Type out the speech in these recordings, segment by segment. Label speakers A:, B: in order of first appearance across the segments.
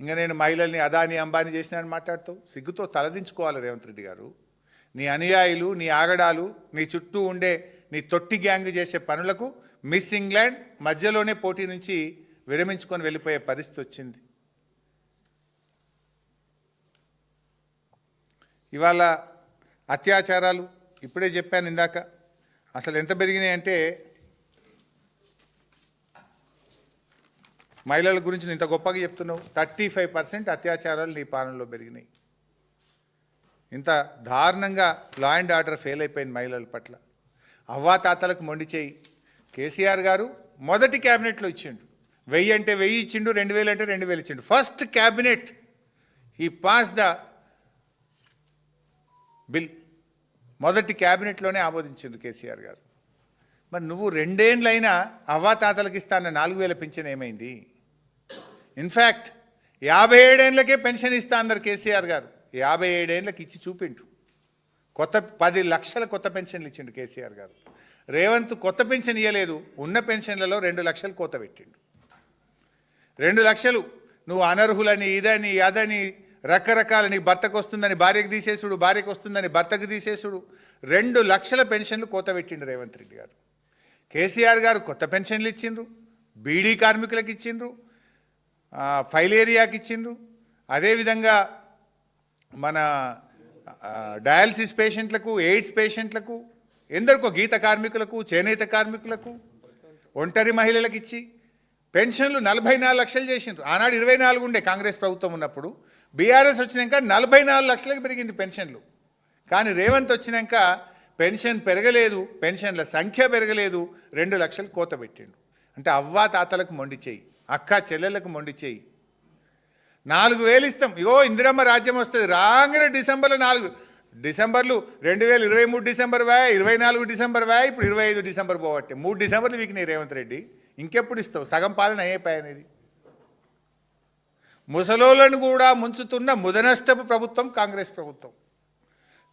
A: ఇంకా నేను మహిళల్ని అదాని అంబానీ చేసినానని మాట్లాడుతావు సిగ్గుతో తలదించుకోవాలి రేవంత్ రెడ్డి గారు. నీ అనుయాయులు నీ ఆగడాలు నీ చుట్టూ ఉండే నీ తొట్టి గ్యాంగ్ చేసే పనులకు మిస్ ఇంగ్లాండ్ మధ్యలోనే పోటీ నుంచి విరమించుకొని వెళ్ళిపోయే పరిస్థితి వచ్చింది. ఇవాళ అత్యాచారాలు ఇప్పుడే చెప్పాను ఇందాక. అసలు ఎంత పెరిగినాయి మహిళల గురించి ఇంత గొప్పగా చెప్తున్నావు. థర్టీ ఫైవ్ పర్సెంట్ అత్యాచారాలు నీ పాలనలో పెరిగినాయి. ఇంత దారుణంగా లా అండ్ ఆర్డర్ ఫెయిల్ అయిపోయింది మహిళల పట్ల. అవ్వాతాతలకు మొండి చేయి. కేసీఆర్ గారు మొదటి క్యాబినెట్లో ఇచ్చిండు. వెయ్యి అంటే వెయ్యి ఇచ్చిండు రెండు వేలు అంటే రెండు వేలు ఇచ్చిండు. ఫస్ట్ క్యాబినెట్ ఈ పాస్ ద బిల్ మొదటి క్యాబినెట్లోనే ఆమోదించింది కేసీఆర్ గారు. మరి నువ్వు రెండేండ్లైనా అవ్వాతాతలకు ఇస్తాన్న నాలుగు వేల పింఛన్ ఏమైంది? ఇన్ఫ్యాక్ట్ యాభై ఏడేండ్లకే పెన్షన్ ఇస్తా అందరు కేసీఆర్ గారు. యాభై ఏడేండ్లకి ఇచ్చి చూపిండు కొత్త పది లక్షల కొత్త పెన్షన్లు ఇచ్చిండు కేసీఆర్ గారు. రేవంత్ కొత్త పెన్షన్ ఇవ్వలేదు ఉన్న పెన్షన్లలో రెండు లక్షలు కోత పెట్టిండు. రెండు లక్షలు. నువ్వు అనర్హులని ఇదని అదని రకరకాల నీ భర్తకు వస్తుందని భార్యకు తీసేసుడు భార్యకు వస్తుందని భర్తకు తీసేసుడు. రెండు లక్షల పెన్షన్లు కోత పెట్టిండు రేవంత్ రెడ్డి గారు. కేసీఆర్ గారు కొత్త పెన్షన్లు ఇచ్చిండ్రు. బీడీ కార్మికులకు ఇచ్చిండ్రు. ఫైల్ ఏరియాకి ఇచ్చిండ్రు. అదేవిధంగా మన డయాలసిస్ పేషెంట్లకు ఎయిడ్స్ పేషెంట్లకు ఎందరికో గీత కార్మికులకు చేనేత కార్మికులకు ఒంటరి మహిళలకు ఇచ్చి పెన్షన్లు నలభై నాలుగు లక్షలు చేసిండ్రు. ఆనాడు ఇరవై నాలుగు ఉండే కాంగ్రెస్ ప్రభుత్వం ఉన్నప్పుడు బీఆర్ఎస్ వచ్చినాక నలభై నాలుగు లక్షలకు పెరిగింది పెన్షన్లు. కానీ రేవంత్ వచ్చినాక పెన్షన్ పెరగలేదు పెన్షన్ల సంఖ్య పెరగలేదు రెండు లక్షలు కోత పెట్టిండు. అంటే అవ్వా తాతలకు మొండి చేయి. అక్క చెల్లెలకు మొండి చేయి. నాలుగు వేలు ఇస్తాం. ఇగో ఇందిరమ్మ రాజ్యం వస్తుంది. రాగానే డిసెంబర్లో నాలుగు. డిసెంబర్లు రెండు వేల ఇరవై మూడు డిసెంబర్ వా ఇరవై నాలుగు డిసెంబర్ వా ఇప్పుడు ఇరవై ఐదు డిసెంబర్ పోవట్టే. మూడు డిసెంబర్లు వీకినాయి రేవంత్ రెడ్డి. ఇంకెప్పుడు ఇస్తావు? సగం పాలన అయిపోయానేది ముసలోళ్ళను కూడా ముంచుతున్న ముదనష్టపు ప్రభుత్వం కాంగ్రెస్ ప్రభుత్వం.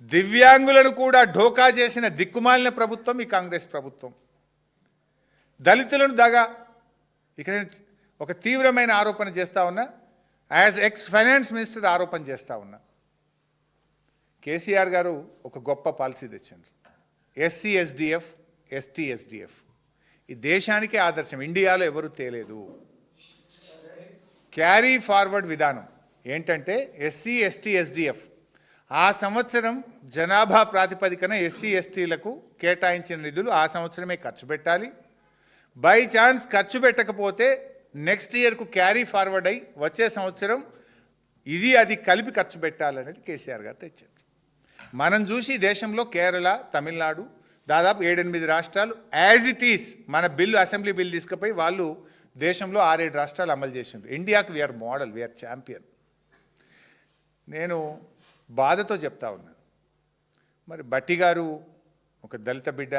A: దివ్యాంగులను కూడా ఢోకా చేసిన దిక్కుమాలిన ప్రభుత్వం ఈ కాంగ్రెస్ ప్రభుత్వం. దళితులను దగా. ఇక నేను ఒక తీవ్రమైన ఆరోపణ చేస్తా ఉన్నా యాజ్ ఎక్స్ ఫైనాన్స్ మినిస్టర్ ఆరోపణ చేస్తా ఉన్నా. కేసీఆర్ గారు ఒక గొప్ప పాలసీ తెచ్చారు ఎస్సీ ఎస్డిఎఫ్ ఎస్టీ ఎస్డిఎఫ్ ఈ దేశానికే ఆదర్శం ఇండియాలో ఎవరు తేలేదు. క్యారీ ఫార్వర్డ్ విధానం ఏంటంటే ఎస్సీ ఎస్టీ ఎస్డిఎఫ్ ఆ సంవత్సరం జనాభా ప్రాతిపదికన ఎస్సీ ఎస్టీలకు కేటాయించిన నిధులు ఆ సంవత్సరమే ఖర్చు పెట్టాలి. బై ఛాన్స్ ఖర్చు పెట్టకపోతే నెక్స్ట్ ఇయర్కు క్యారీ ఫార్వర్డ్ అయ్యి వచ్చే సంవత్సరం ఇది అది కలిపి ఖర్చు పెట్టాలనేది కేసీఆర్ గారు తెచ్చారు. మనం చూసి దేశంలో కేరళ తమిళనాడు దాదాపు ఏడెనిమిది రాష్ట్రాలు యాజ్ ఇట్ ఈస్ మన బిల్లు అసెంబ్లీ బిల్ తీసుకుపోయి వాళ్ళు దేశంలో ఆరేడు రాష్ట్రాలు అమలు చేసిండ్రు. ఇండియాకి వీఆర్ మోడల్ వీఆర్ ఛాంపియన్ నేను బాధతో చెప్తా ఉన్నాను మరి బట్టి గారు ఒక దళిత బిడ్డ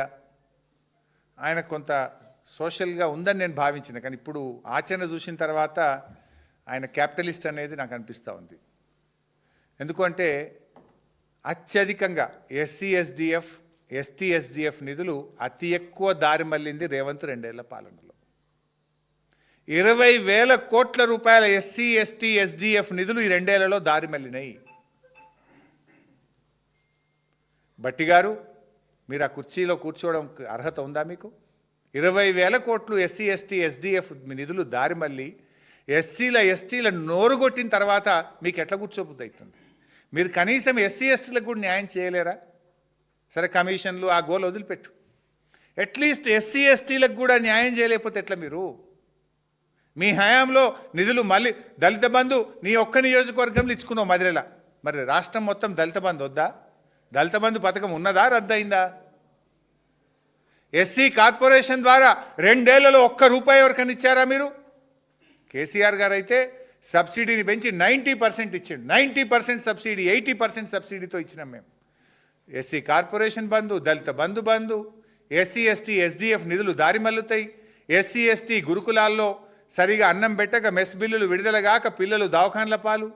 A: ఆయన కొంత సోషల్గా ఉందని నేను భావించిన. కానీ ఇప్పుడు ఆచరణ చూసిన తర్వాత ఆయన క్యాపిటలిస్ట్ అనేది నాకు అనిపిస్తూ ఉంది. ఎందుకంటే అత్యధికంగా ఎస్సీ ఎస్డిఎఫ్ ఎస్టీ ఎస్డిఎఫ్ నిధులు అతి ఎక్కువ దారి మళ్ళింది రేవంత్ రెండేళ్ళ పాలనలో. ఇరవై వేల కోట్ల రూపాయల ఎస్సీ ఎస్టీ ఎస్డిఎఫ్ నిధులు ఈ రెండేళ్ళలో దారి మళ్ళినాయి. బట్టి గారు మీరు ఆ కుర్చీలో కూర్చోవడం అర్హత ఉందా మీకు? ఇరవై వేల కోట్లు ఎస్సీ ఎస్టీ ఎస్డిఎఫ్ నిధులు దారి మళ్ళీ ఎస్సీల ఎస్టీల నోరు కొట్టిన తర్వాత మీకు ఎట్లా కూర్చోబుద్ది అవుతుంది మీరు కనీసం ఎస్సీ ఎస్టీలకు కూడా న్యాయం చేయలేరా? సరే కమిషన్లు ఆ గోల్ వదిలిపెట్టు. అట్లీస్ట్ ఎస్సీ ఎస్టీలకు కూడా న్యాయం చేయలేకపోతే ఎట్లా మీరు? మీ హయాంలో నిధులు మళ్ళీ దళిత బంధు నీ ఒక్క నియోజకవర్గంలో ఇచ్చుకున్నావు మదిరేలా. మరి రాష్ట్రం మొత్తం దళిత బంధు వద్దా? దళిత బంధు పథకం ఉన్నదా? రద్దయిందా? ఎస్సీ కార్పొరేషన్ ద్వారా రెండేళ్ళలో ఒక్క రూపాయి ఎవరికైనా ఇచ్చారా మీరు? కేసీఆర్ గారు అయితే సబ్సిడీని పెంచి నైంటీ పర్సెంట్ ఇచ్చిండు. Ninety percent subsidy eighty percent సబ్సిడీతో ఇచ్చినాం మేము. SC corporation Bandhu Dalit Bandhu Bandhu SC ST SDF నిధులు దారి మల్లుతాయి. ఎస్సీ ఎస్టీ గురుకులాల్లో సరిగా అన్నం పెట్టక మెస్ బిల్లులు విడుదలగాక పిల్లలు దవాఖాన్ల పాలు.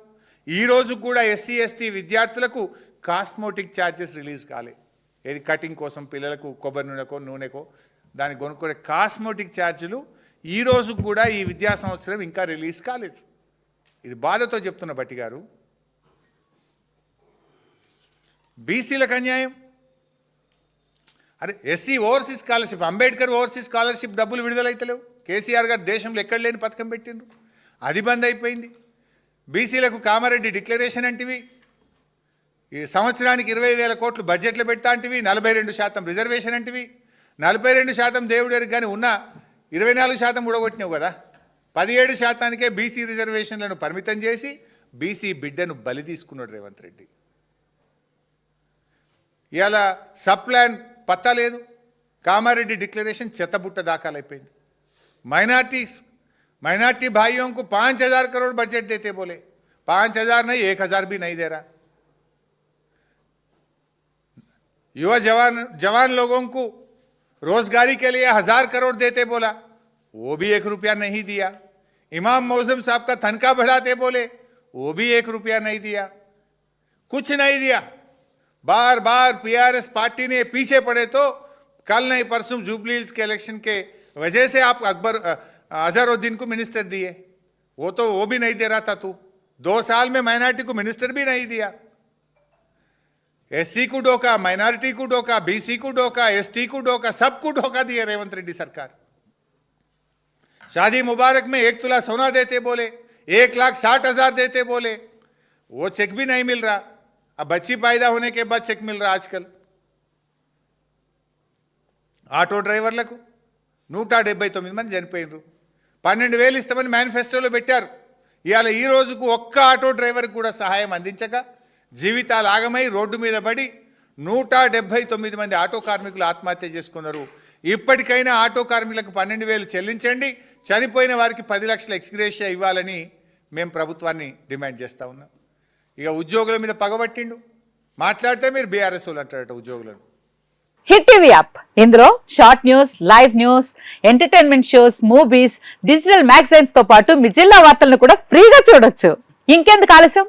A: ఈ కూడా ఎస్సీ ఎస్టీ విద్యార్థులకు కాస్మోటిక్ ఛార్జెస్ రిలీజ్ కాలే. ఏది కటింగ్ కోసం పిల్లలకు కొబ్బరి నూనెకో నూనెకో దాన్ని కొనుక్కునే కాస్మోటిక్ ఛార్జీలు ఈ రోజు కూడా ఈ విద్యా సంవత్సరం ఇంకా రిలీజ్ కాలేదు. ఇది బాధతో చెప్తున్న బట్టి గారు. బీసీలకు అన్యాయం. అరే SC overseas scholarship Ambedkar overseas scholarship డబ్బులు విడుదలైతలేవు. కేసీఆర్ గారు దేశంలో ఎక్కడ లేని పథకం పెట్టిండ్రు. అది బంద్ అయిపోయింది. బీసీలకు కామారెడ్డి డిక్లరేషన్ అంటివి. ఈ సంవత్సరానికి ఇరవై వేల కోట్లు బడ్జెట్లో పెడతా అంటివి నలభై రెండు శాతం రిజర్వేషన్ అంటివి నలభై రెండు శాతం దేవుడు కానీ ఉన్న ఇరవై నాలుగు శాతం ఊడగొట్టినావు కదా పదిహేడు శాతానికే బీసీ రిజర్వేషన్లను పరిమితం చేసి బీసీ బిడ్డను బలి తీసుకున్నాడు రేవంత్ రెడ్డి ఇవాళ సబ్ ప్లాన్ పత్తా లేదు కామారెడ్డి డిక్లరేషన్ చెత్తబుట్ట దాఖలైపోయింది माइनॉरिटीज माइनॉरिटी भाइयों को पाँच हजार करोड़ बजट देते बोले पाँच हजार नहीं एक हजार भी नहीं दे रहा युवा जवान जवान लोगों को रोजगारी के लिए हज़ार करोड़ देते बोला। वो भी एक रुपया नहीं दिया। इमाम मौसम साहब का तनख्वाह बढ़ाते बोले, वो भी एक रुपया नहीं दिया। कुछ नहीं दिया। बार बार पीआरएस पार्टी ने पीछे पड़े तो कल नहीं, परसों जुबली के इलेक्शन के वजह से आप अकबर अजहरुद्दीन को मिनिस्टर दिए। वो तो वो भी नहीं दे रहा था तू। दो साल में माइनॉरिटी को मिनिस्टर भी नहीं दिया। एससी को डोका माइनॉरिटी को डोका बीसी को डोका एसटी को डोका सबको डोका दिए रेवंत रेड्डी सरकार शादी मुबारक में एक तुला सोना देते बोले एक लाख साठ हजार देते बोले वो चेक भी नहीं मिल रहा अब बच्ची पैदा होने के बाद चेक मिल रहा आजकल ఆటో డ్రైవర్లకు నూట డెబ్బై తొమ్మిది మంది చనిపోయినరు పన్నెండు వేలు ఇస్తామని మేనిఫెస్టోలో పెట్టారు ఇవాళ ఈ రోజుకు ఒక్క ఆటో డ్రైవర్కి కూడా సహాయం అందించక జీవితాలు ఆగమై రోడ్డు మీద పడి నూట డెబ్భై తొమ్మిది మంది ఆటో కార్మికులు ఆత్మహత్య చేసుకున్నారు. ఇప్పటికైనా ఆటో కార్మికులకు పన్నెండు వేలు చెల్లించండి. చనిపోయిన వారికి పది లక్షల ఎక్స్గ్రేషియా ఇవ్వాలని మేము ప్రభుత్వాన్ని డిమాండ్ చేస్తూ ఉన్నాం. ఇక ఉద్యోగుల మీద పగబట్టిండు మాట్లాడితే మీరు బీఆర్ఎస్ వాళ్ళు అంటారట ఉద్యోగులను.
B: Hit TV app. ఇందులో short news live news entertainment shows movies digital మ్యాగజైన్స్తో పాటు మీ జిల్లా వార్తలను కూడా ఫ్రీగా చూడొచ్చు. ఇంకెందుకు ఆలస్యం?